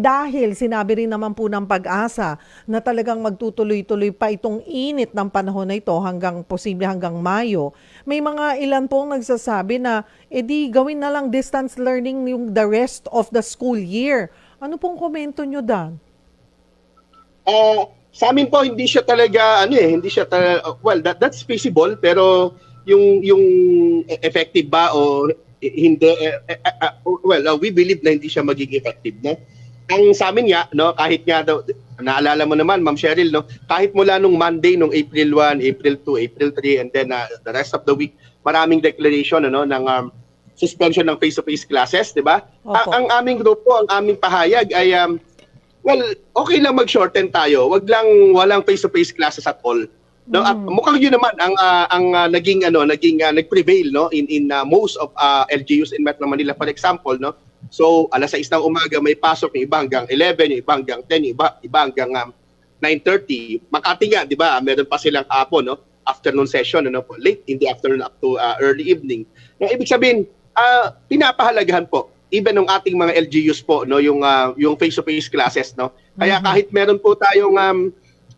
Dahil sinabi rin naman po ng pag-asa na talagang magtutuloy-tuloy pa itong init ng panahon na ito hanggang posible hanggang Mayo. May mga ilan pong nagsasabi na edi gawin na lang distance learning yung the rest of the school year. Ano pong komento nyo Dan? Ah, sa amin po hindi siya talaga ano eh, hindi siya talaga, well that that's feasible pero yung yung effective ba o hindi eh, eh, ah, well uh, we believe na hindi siya magiging effective no. Ang sa amin nga no kahit nga daw naalala mo naman Ma'am Cheryl no kahit mula nung Monday nung April 1, April 2, April 3 and then uh, the rest of the week maraming declaration ano ng um, suspension ng face-to-face classes, 'di ba? Ang, ang aming grupo, ang aming pahayag ay um, Well, okay lang mag-shorten tayo. Wag lang walang face-to-face classes at all. No, at mukhang yun naman ang ah, ang ah, naging ano, naging ah, nag-prevail no in in ah, most of ah, LGUs in Metro Manila for example, no. So, alas 6 ng umaga may pasok, yung iba hanggang 11, yung iba hanggang 10, yung iba, iba hanggang um, 9:30. Makati nga, 'di ba? Meron pa silang apo, no? Afternoon session, ano po, late in the afternoon up to ah, early evening. No, ibig sabihin, ah, pinapahalagahan po even ng ating mga LGUs po no yung ah, yung face-to-face classes no kaya kahit meron po tayong um,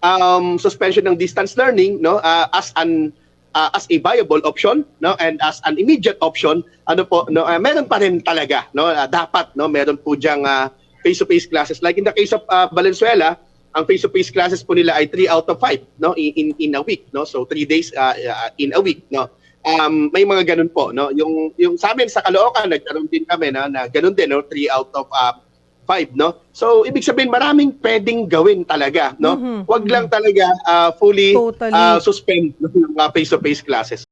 um, suspension ng distance learning no ah, as an ah, as a viable option no and as an immediate option ano po no ah, meron pa rin talaga no Ah, dapat no meron po diyang ah, face-to-face classes. Like in the case of ah, Valenzuela ang face-to-face classes po nila ay 3 out of 5 no in in, a week no. So 3 days ah, ah, in a week no. Um, may mga ganun po no. Yung yung sa amin sa Caloocan nagkaroon din kami na, na ganun din no 3 out of uh, 5 no so ibig sabihin maraming pwedeng gawin talaga no Mhm. wag lang talaga ah, fully Totally. ah, suspend no, yung face to face classes